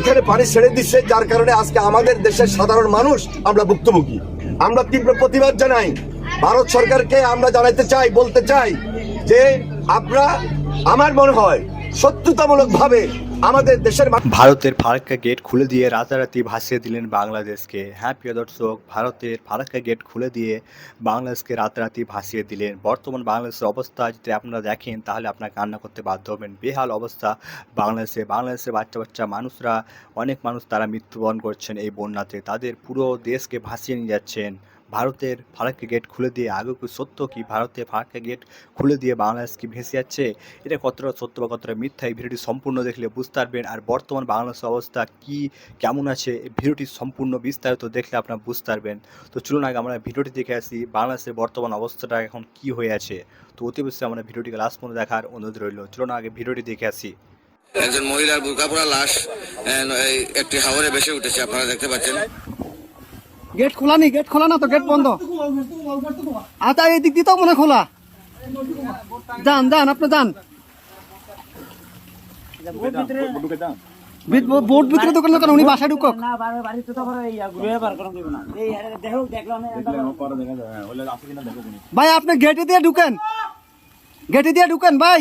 এখানে পানি ছেড়ে দিচ্ছে, যার কারণে আজকে আমাদের দেশের সাধারণ মানুষ আমরা ভুক্তভোগী। আমরা তীব্র প্রতিবাদ জানাই। ভারত সরকারকে আমরা জানাইতে চাই, বলতে চাই যে আমরা আমার মনে হয় শত্রুতামূলক ভাবে আমাদের দেশের ভারতের ফারাক্কা গেট খুলে দিয়ে রাতারাতি ভাসিয়ে দিলেন বাংলাদেশকে। হ্যাঁ প্রিয় দর্শক, ভারতের ফারাক্কা গেট খুলে দিয়ে বাংলাদেশকে রাতারাতি ভাসিয়ে দিলেন। বর্তমান বাংলাদেশের অবস্থা যদি আপনারা দেখেন, তাহলে আপনার কান্না করতে বাধ্য হবেন। বেহাল অবস্থা বাংলাদেশে। বাংলাদেশের বাচ্চা বাচ্চা মানুষরা, অনেক মানুষ তারা মৃত্যুবরণ করছেন এই বন্যাতে। তাদের পুরো দেশকে ভাসিয়ে নিয়ে যাচ্ছেন ভারতের ফারাক্কা গেট খুলে দিয়ে আগে কি সত্য কি ভারতের ফারাক্কা গেট খুলে দিয়ে বাংলাদেশ কি ভেসে যাচ্ছে? এটা কতটা সত্য বা কতটা মিথ্যা? এই ভিডিওটি সম্পূর্ণ দেখলে বুঝতে পারবেন। আর বর্তমান বাংলাদেশের অবস্থা কি, কেমন আছে? এই ভিডিওটি সম্পূর্ণ বিস্তারিত দেখলে আপনারা বুঝতে পারবেন। তো চলুন আগে আমরা ভিডিওটি দেখে আসি, বাংলাদেশের বর্তমান অবস্থাটা এখন কি হয়ে আছে? তো অতি আমরা ভিডিওটিকে লাস্ট পর্যন্ত দেখার অনুরোধ রইল। চলুন আগে ভিডিওটি দেখে আসি। একজন মহিলার বুরকা পরা লাশ একটি হাওরে ভেসে উঠেছে, আপনারা দেখতে পাচ্ছেন। গেট খোলা নেই গেট খোলা না তো? গেট বন্ধ। আচ্ছা এই দিক দিয়ে তো মনে হয় খোলা। যান যান আপনি যান। ভিত- বোট ভিতরে দোকান দোকান উনি বাসায় ঢুকক। না না। দেখলাম ভাই আপনি গেটে দিয়ে ঢুকেন। গেটে দিয়ে ঢুকেন ভাই।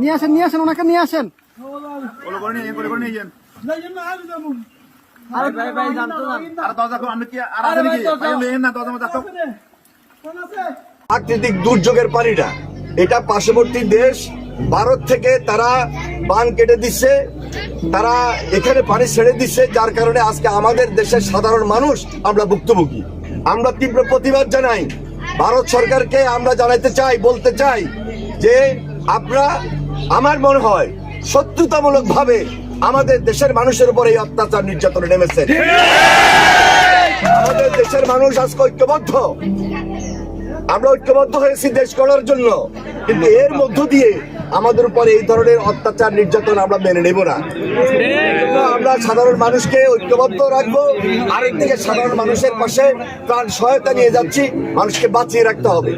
নিয়ে আসেন নিয়ে আসেন ওনাকে নিয়ে আসেন প্রাকৃতিক দুর্যোগের পানিটা, এটা পার্শ্ববর্তী দেশ, ভারত থেকে তারা বান কেটে দিচ্ছে তারা এখানে পানি ছেড়ে দিচ্ছে যার কারণে আজকে আমাদের দেশের সাধারণ মানুষ আমরা ভুক্তভোগী। আমরা তীব্র প্রতিবাদ জানাই। ভারত সরকারকে আমরা জানাইতে চাই, বলতে চাই যে আপনারা আমার মনে হয় শত্রুতামূলক ভাবে আমাদের দেশের মানুষের উপর এই অত্যাচার নির্যাতনে নেমেছে। আমাদের দেশের মানুষ আজকে ঐক্যবদ্ধ। আমরা ঐক্যবদ্ধ হয়েছি দেশ গড়ার জন্য। কিন্তু এর মধ্য দিয়ে আমাদের উপর এই ধরনের অত্যাচার নির্যাতন আমরা মেনে নেব না। আমরা সাধারণ মানুষকে ঐক্যবদ্ধ রাখব, আরেকদিকে সাধারণ মানুষের পাশে প্রাণ সহায়তা নিয়ে যাচ্ছি, মানুষকে বাঁচিয়ে রাখতে হবে।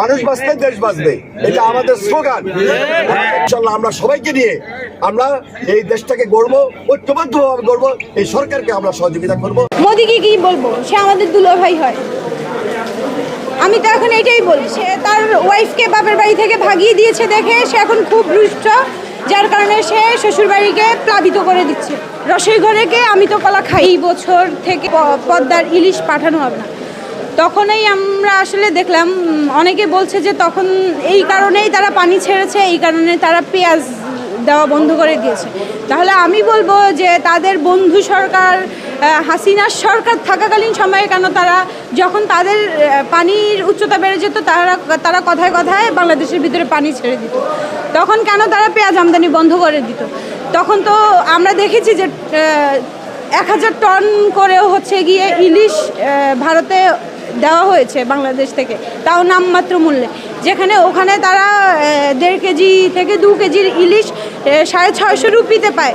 মানুষ বাঁচবে দেশ বাঁচবে, এটা আমাদের স্লোগান। ইনশাল্লাহ আমরা সবাইকে নিয়ে আমরা এই দেশটাকে গড়বো, ঐক্যবদ্ধভাবে গড়বো, এই সরকারকে আমরা সহযোগিতা করব। মোদিকে কি বলব? সে আমাদের দুলো ভাই হয়। আমি তো এখন এটাই বলি সে তার ওয়াইফকে বাপের বাড়ি থেকে ভাগিয়ে দিয়েছে দেখে সে এখন খুব রুষ্ট, যার কারণে সে শ্বশুরবাড়িকে প্লাবিত করে দিচ্ছে। রসই ঘরেকে আমি তো কলা খাই। বছর থেকে পদ্মার ইলিশ পাঠানো হবে না। তখনই আমরা আসলে দেখলাম অনেকে বলছে যে তখন এই কারণেই তারা পানি ছেড়েছে, এই কারণে তারা পেঁয়াজ দেওয়া বন্ধ করে দিয়েছে। তাহলে আমি বলব যে তাদের বন্ধু সরকার হাসিনার সরকার থাকাকালীন সময়ে কেন তারা যখন তাদের পানির উচ্চতা বেড়ে যেত, তারা তারা কথায় কথায় বাংলাদেশের ভিতরে পানি ছেড়ে দিত। তখন কেন তারা পেঁয়াজ আমদানি বন্ধ করে দিত? তখন তো আমরা দেখেছি যে এক হাজার টন করেও হচ্ছে গিয়ে ইলিশ ভারতে দেওয়া হয়েছে বাংলাদেশ থেকে। তাও নামমাত্র মূল্যে। যেখানে ওখানে তারা দেড় কেজি থেকে দু কেজির ইলিশ সাড়ে ছয়শো রুপিতে পায়।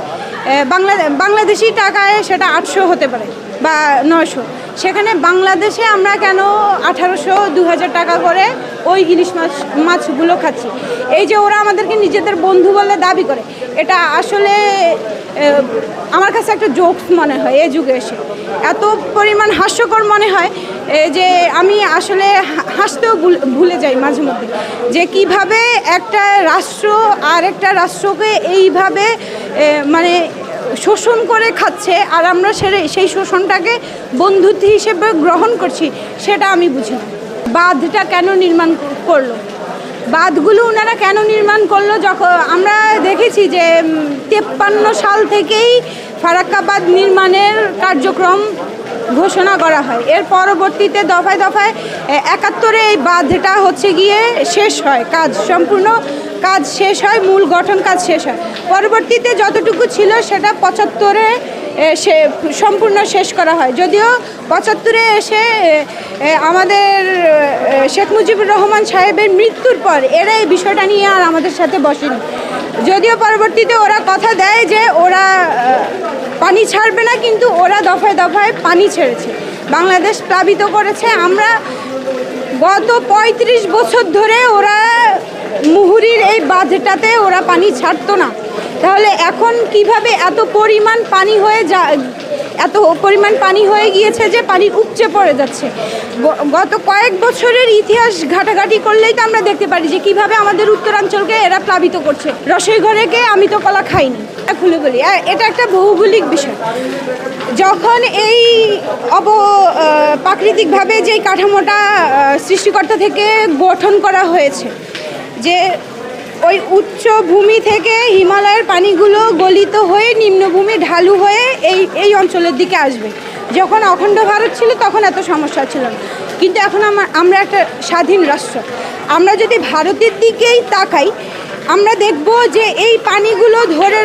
বাংলা, বাংলাদেশি টাকায় সেটা আটশো হতে পারে বা নয়শো। সেখানে বাংলাদেশে আমরা কেন আঠারোশো দু টাকা করে ওই ইলিশ মাছ, মাছগুলো খাচ্ছি? এই যে ওরা আমাদেরকে নিজেদের বন্ধু বলে দাবি করে, এটা আসলে আমার কাছে একটা জোকস মনে হয় এই যুগে এসে। এত পরিমাণ হাস্যকর মনে হয় যে আমি আসলে হাসতেও ভুল- যাই মাঝে মধ্যে। যে কীভাবে একটা রাষ্ট্র আর একটা রাষ্ট্রকে এইভাবে মানে শোষণ করে খাচ্ছে আর আমরা সে- সেই শোষণটাকে বন্ধুত্ব হিসেবে গ্রহণ করছি, সেটা আমি বুঝি না। বাঁধটা কেন নির্মাণ করল? বাঁধগুলো ওনারা কেন নির্মাণ করল? যখন আমরা দেখেছি যে তেপ্পান্ন সাল থেকেই ফারাক্কাবাদ নির্মাণের কার্যক্রম ঘোষণা করা হয়। এর পরবর্তীতে দফায় দফায় একাত্তরে এই বাঁধটা হচ্ছে গিয়ে শেষ হয়, কাজ সম্পূর্ণ কাজ শেষ হয়, মূল গঠন কাজ শেষ হয়। পরবর্তীতে যতটুকু ছিল সেটা পঁচাত্তরে সে, সম্পূর্ণ শেষ করা হয়। যদিও পঁচাত্তরে এসে আমাদের শেখ মুজিবুর রহমান সাহেবের মৃত্যুর পর এরা এই বিষয়টা নিয়ে আর আমাদের সাথে বসেনি। যদিও পরবর্তীতে ওরা কথা দেয় যে ওরা পানি ছাড়বে না, কিন্তু ওরা দফায় দফায় পানি ছেড়েছে। বাংলাদেশ প্লাবিত করেছে। আমরা গত পঁয়ত্রিশ বছর ধরে ওরা মুহুরির এই বাঁধটাতে ওরা পানি ছাড়তো না। তাহলে এখন কীভাবে এত পরিমাণ পানি হয়ে যা, এত পরিমাণ পানি হয়ে গিয়েছে যে পানি উপচে পড়ে যাচ্ছে? গত কয়েক বছরের ইতিহাস ঘাটাঘাটি করলেই তো আমরা দেখতে পারি যে কীভাবে আমাদের উত্তরাঞ্চলকে এরা প্লাবিত করছে। রসই ঘরেকে আমি তো কলা খাইনি। খুলে বলি। এটা একটা ভৌগোলিক বিষয়। যখন এই অব প্রাকৃতিকভাবে যে কাঠামোটা সৃষ্টিকর্তা থেকে গঠন করা হয়েছে যে ওই উচ্চ ভূমি থেকে হিমালয়ের পানিগুলো গলিত হয়ে নিম্নভূমি ঢালু হয়ে এই এই অঞ্চলের দিকে আসবে। যখন অখণ্ড ভারত ছিল তখন এত সমস্যা ছিল না। কিন্তু এখন আমার আমরা একটা স্বাধীন রাষ্ট্র। আমরা যদি ভারতের দিকেই তাকাই, আমরা দেখব যে এই পানিগুলো ধরে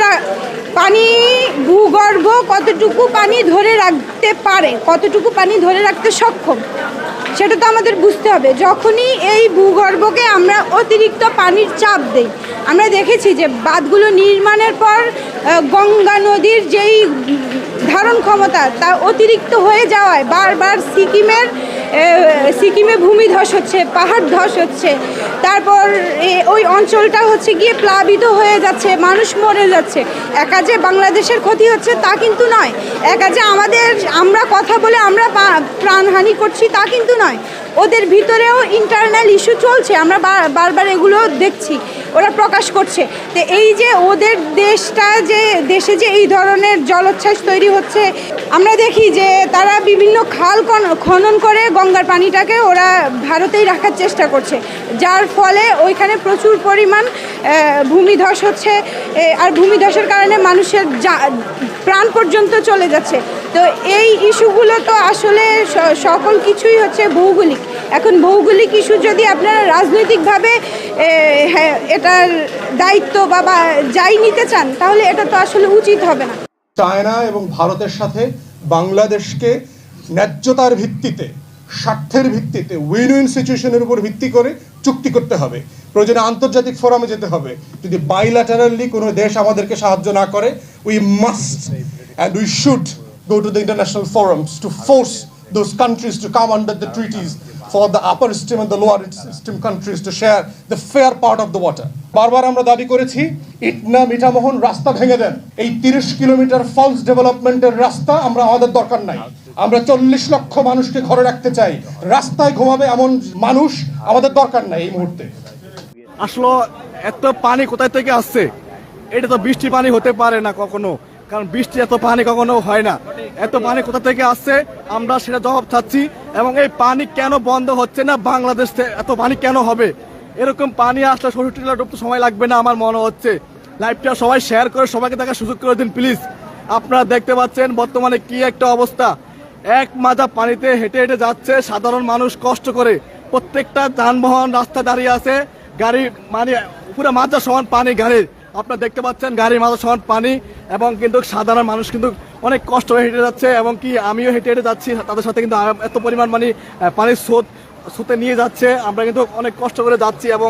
পানি ভূগর্ভ কতটুকু পানি ধরে রাখতে পারে, কতটুকু পানি ধরে রাখতে সক্ষম? সেটা তো আমাদের বুঝতে হবে। যখনই এই ভূগর্ভকে আমরা অতিরিক্ত পানির চাপ দেই, আমরা দেখেছি যে বাঁধগুলো নির্মাণের পর গঙ্গা নদীর যেই ধারণ ক্ষমতা তা অতিরিক্ত হয়ে যাওয়ায় বারবার সিকিমের সিকিমে ভূমি ধস হচ্ছে, পাহাড় ধস হচ্ছে। তারপর ওই অঞ্চলটা হচ্ছে গিয়ে প্লাবিত হয়ে যাচ্ছে, মানুষ মরে যাচ্ছে। একা যে বাংলাদেশের ক্ষতি হচ্ছে তা কিন্তু নয়। একা যে আমাদের, আমরা কথা বলে আমরা প্রাণহানি করছি তা কিন্তু নয়। ওদের ভিতরেও ইন্টারনাল ইস্যু চলছে, আমরা বারবার এগুলো দেখছি। ওরা প্রকাশ করছে। তো এই যে ওদের দেশটা যে, দেশে যে এই ধরনের জলোচ্ছ্বাস তৈরি হচ্ছে, আমরা দেখি যে তারা বিভিন্ন খাল খনন করে গঙ্গার পানিটাকে ওরা ভারতেই রাখার চেষ্টা করছে। যার ফলে ওইখানে প্রচুর পরিমাণ ভূমিধস হচ্ছে আর ভূমিধসের কারণে মানুষের প্রাণ পর্যন্ত চলে যাচ্ছে। তো এই ইস্যুগুলো তো আসলে সকল কিছুই হচ্ছে ভৌগোলিক। এখন ভৌগোলিক ইস্যু যদি আপনারা রাজনৈতিকভাবে হ্যাঁ, এটার দায়িত্ব বা বা যাই নিতে চান তাহলে এটা তো আসলে উচিত হবে না। চায়না এবং ভারতের সাথে বাংলাদেশকে ন্যায্যতার ভিত্তিতে স্বার্থের ভিত্তিতে উইন উইন সিচুয়েশনের উপর ভিত্তি করে চুক্তি করতে হবে। প্রয়োজনে আন্তর্জাতিক ফোরামে যেতে হবে। যদি বাইল্যাটারালি কোনো দেশ আমাদেরকে সাহায্য না করে we must and we should go to the international forums to force those countries to come under the treaties for the upper stream and the lower stream countries to share the fair part of the water. বারবার আমরা দাবি করেছি, ইটনা মিঠামোহন রাস্তা ভেঙে দেন। এই তিরিশ kilometre false ডেভেলপমেন্টের রাস্তা আমরা আমাদের দরকার নাই। আমরা চল্লিশ লক্ষ মানুষকে ঘরে রাখতে চাই। রাস্তায় ঘুমাবে এমন মানুষ আমাদের দরকার নাই এই মুহূর্তে। আসলে এত পানি কোথায় থেকে আসছে? এটা তো বৃষ্টি পানি হতে পারে না কখনো। কারণ বৃষ্টি এত পানি কখনো হয় না। এত পানি কোথা থেকে আসছে? আমরা সেটা জবাব চাচ্ছি। এবং এই পানি কেন বন্ধ হচ্ছে না? বাংলাদেশ এত পানি কেন হবে? এরকম পানি আসলে ষষ্ঠী ডুবতে সময় লাগবে না আমার মনে হচ্ছে। লাইভটা সবাই শেয়ার করে, সবাইকে দেখার সুযোগ করে দিন প্লিজ আপনারা দেখতে পাচ্ছেন বর্তমানে কি একটা অবস্থা। এক মাজা পানিতে হেঁটে হেঁটে যাচ্ছে সাধারণ মানুষ কষ্ট করে। প্রত্যেকটা যানবাহন রাস্তা দাঁড়িয়ে আছে। গাড়ি মানে পুরো মাজা সমান পানি গাড়ির। আপনারা দেখতে পাচ্ছেন গাড়ির মাজা সমান পানি এবং কিন্তু সাধারণ মানুষ কিন্তু অনেক কষ্ট হেঁটে যাচ্ছে এবং কি আমিও হেঁটে হেঁটে যাচ্ছি। তাদের সাথে কিন্তু এত পরিমাণ মানে পানির স্রোত, স্রোতে নিয়ে যাচ্ছে। আমরা কিন্তু অনেক কষ্ট করে যাচ্ছি এবং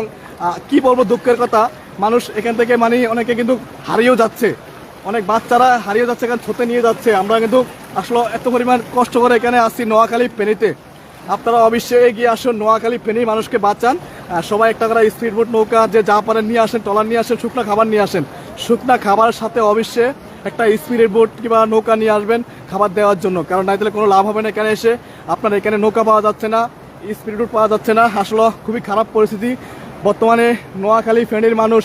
কি বলব দুঃখের কথা, মানুষ এখান থেকে মানে অনেকে কিন্তু হারিয়েও যাচ্ছে। অনেক বাচ্চারা হারিয়ে যাচ্ছে, এখানে ছুতে নিয়ে যাচ্ছে। আমরা কিন্তু আসলে এত পরিমাণ কষ্ট করে এখানে আসছি নোয়াখালী ফেনীতে আপনারা অবশ্যই এগিয়ে আসুন, নোয়াখালী ফেনী মানুষকে বাঁচান। সবাই একটা করে স্পিড বোট নৌকা যে যা পারেন নিয়ে আসেন, টলার নিয়ে আসেন, শুকনা খাবার নিয়ে আসেন। শুকনা খাবারের সাথে অবশ্যই একটা স্পিড বোট কিংবা নৌকা নিয়ে আসবেন খাবার দেওয়ার জন্য। কারণ না তাহলে কোনো লাভ হবে না এখানে এসে। আপনার এখানে নৌকা পাওয়া যাচ্ছে না স্পিড বোট পাওয়া যাচ্ছে না। আসলে খুবই খারাপ পরিস্থিতি। বর্তমানে নোয়াখালী ফেনীর মানুষ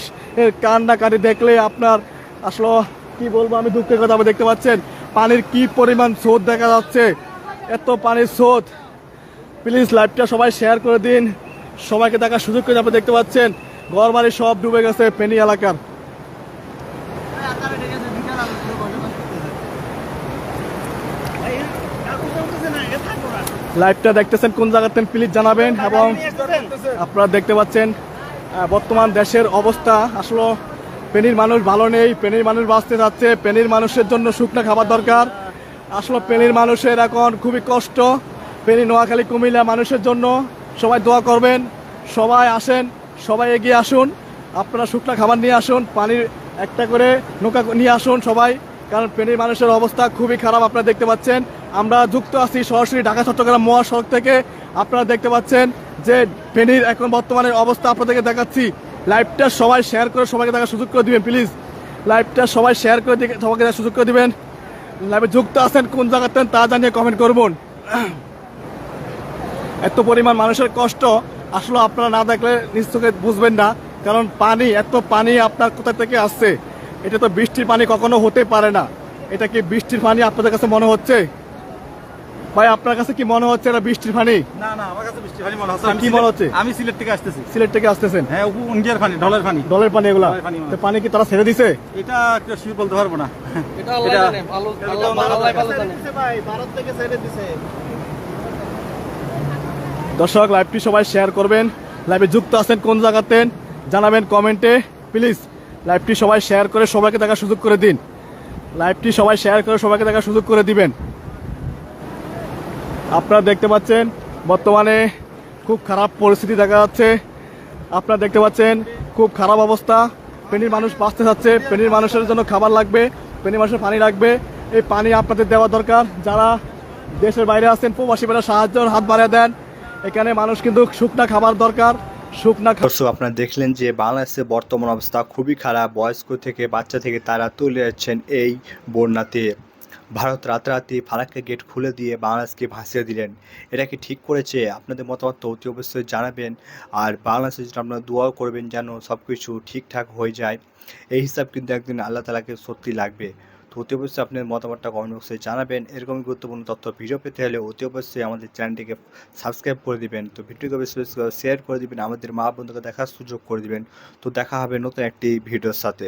কান্নাকাটি দেখলে আপনার আসলে কি বলব, আমি দুঃখের কথা দেখতে পাচ্ছেন। পানির কি পরিমাণ স্রোত দেখা যাচ্ছে। এত পানির স্রোত। প্লিজ লাইভটা সবাই শেয়ার করে দিন। সবাইকে দেখার সুযোগ করে আপনি দেখতে পাচ্ছেন ঘর বাড়ি সব ডুবে গেছে ফেনী এলাকার। লাইভটা দেখতেছেন কোন জায়গাতে প্লিজ জানাবেন এবং আপনারা দেখতে পাচ্ছেন বর্তমান দেশের অবস্থা। আসলে পেনির মানুষ ভালো নেই পেনির মানুষ বাঁচতে যাচ্ছে পেনির মানুষের জন্য শুকনো খাবার দরকার। আসলে পেনির মানুষের এখন খুবই কষ্ট। পেনি নোয়াখালী, কুমিল্লা মানুষের জন্য সবাই দোয়া করবেন, সবাই আসেন, সবাই এগিয়ে আসুন, আপনারা শুকনো খাবার নিয়ে আসুন, পানির একটা করে নৌকা নিয়ে আসুন সবাই, কারণ ফেনীর মানুষের অবস্থা খুবই খারাপ, আপনারা দেখতে পাচ্ছেন। আমরা যুক্ত আছি সরাসরি ঢাকা, চট্টগ্রাম মহাসড়ক থেকে। আপনারা দেখতে পাচ্ছেন যে ফেনীর এখন বর্তমানের অবস্থা আপনাদেরকে দেখাচ্ছি। লাইভটা সবাই শেয়ার করে সবাইকে দেখার সুযোগ করে দিবেন, প্লিজ। লাইভটা সবাই শেয়ার করে সবাইকে দেখার সুযোগ করে দিবেন। লাইভে যুক্ত আছেন, কোন জায়গাতে তা জানিয়ে কমেন্ট করবেন। এত পরিমাণ মানুষের কষ্ট আসলে আপনারা না দেখলে নিশ্চয়ই বুঝবেন না কারণ পানি এত পানি আপনার কোথা থেকে আসছে? এটা তো বৃষ্টির পানি কখনো হতে পারে না। এটা কি বৃষ্টির পানি আপনাদের কাছে মনে হচ্ছে? ভাই আপনার কাছে কি মনে হচ্ছে এটা বৃষ্টির পানি? না না আমার কাছে বৃষ্টি পানি মনে হচ্ছে। কি মনে হচ্ছে? আমি সিলেট থেকে আসতেছি। সিলেট থেকে আসতেছেন? হ্যাঁ ইন্ডিয়ার পানি ডলার পানি। দলের পানি এগুলা? পানি তো পানি কি তারা ছেড়ে দিছে? এটা শিওর বলতে পারব না। এটা দর্শক লাইভটি সবাই শেয়ার করবেন। লাইভে যুক্ত আছেন কোন জায়গাতে জানাবেন কমেন্টে প্লিজ লাইভটি সবাই শেয়ার করে সবাইকে দেখার সুযোগ করে দিন। লাইভটি সবাই শেয়ার করে সবাইকে দেখার সুযোগ করে দিবেন। আপনারা দেখতে পাচ্ছেন, বর্তমানে খুব খারাপ পরিস্থিতি দেখা যাচ্ছে। আপনারা দেখতে পাচ্ছেন, খুব খারাপ অবস্থা। পেনির মানুষ বাঁচতে যাচ্ছে। পেনির মানুষের জন্য খাবার লাগবে, পেনির মানুষের পানি লাগবে। এই পানি আপনাদের দেওয়া দরকার। যারা দেশের বাইরে আছেন, প্রবাসী বেলা সাহায্যের হাত বাড়িয়ে দেন। এখানে মানুষ কিন্তু শুকনা খাবার দরকার, শুকনা দর্শক, আপনারা দেখলেন যে বাংলাদেশের বর্তমান অবস্থা খুবই খারাপ। বয়স্ক থেকে বাচ্চা থেকে তারা তুলে যাচ্ছেন এই বন্যাতে। ভারত রাতারাতি ফারাক্কা গেট খুলে দিয়ে বাংলাদেশকে ভাসিয়ে দিলেন। এটা কি ঠিক করেছে? আপনাদের মতামত অতি অবশ্যই জানাবেন। আর বাংলাদেশের জন্য আপনারা দোয়াও করবেন যেন সব কিছু ঠিকঠাক হয়ে যায়। এই হিসাব কিন্তু একদিন আল্লাহ তালাকে সত্যি লাগবে। তো অতি অবশ্যই আপনার মতামতটা কমেন্ট বক্সে জানাবেন। এরকম গুরুত্বপূর্ণ তথ্য ভিডিও পেতে হলে অতি অবশ্যই আমাদের চ্যানেলটিকে সাবস্ক্রাইব করে দিবেন। তো ভিডিওকে বেশি বেশি শেয়ার করে দিবেন। আমাদের মা বন্ধুকে দেখার সুযোগ করে দিবেন। তো দেখা হবে নতুন একটি ভিডিওর সাথে।